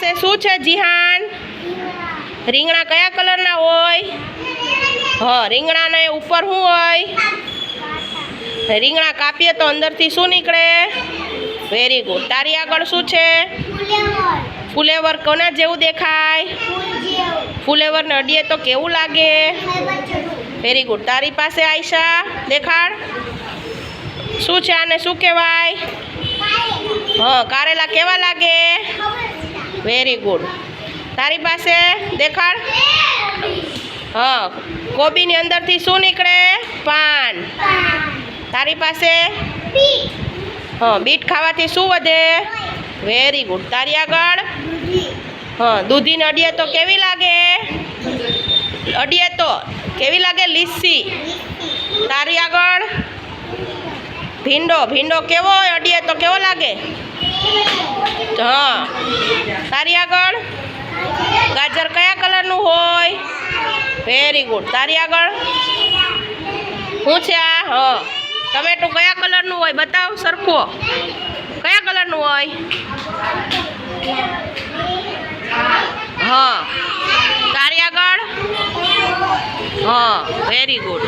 છે? શું છે, જીહાન? રીંગણા કયા કલરના હોય? હા, રીંગણાને ઉપર શું હોય? રીંગણા કાપીએ તો અંદરથી શું નીકળે? વેરી ગુડ તારી આગળ શું છે? ફુલેવર કોના જેવું દેખાય? ફુલેવરને અડીએ તો કેવું લાગે? વેરી ગુડ તારી પાસે આયશા? દેખાડ. શું છે આને શું કહેવાય? હા, કારેલા કેવા લાગે? વેરી ગુડ તારી પાસે દેખાડ? હા. કોબીની અંદરથી શું નીકળે? પાન. તારી પાસે? હા, બીટ ખાવાથી શું વધે? વેરી ગુડ તારી આગળ? હા, દૂધીને અડીએ તો કેવી લાગે? અડીએ તો કેવી લાગે? લીસી. તારી આગળ? ભીંડો. ભીંડો કેવો અડીએ તો કેવો લાગે? હા, તારી આગળ? ગાજર કયા કલરનું હોય? વેરી ગુડ તારી આગળ? શું છે આ? હ. ટમેટું કયા કલરનું હોય? બતાવ સરખો. કયા કલરનું હોય? હા. તારી આગળ? હા. Very good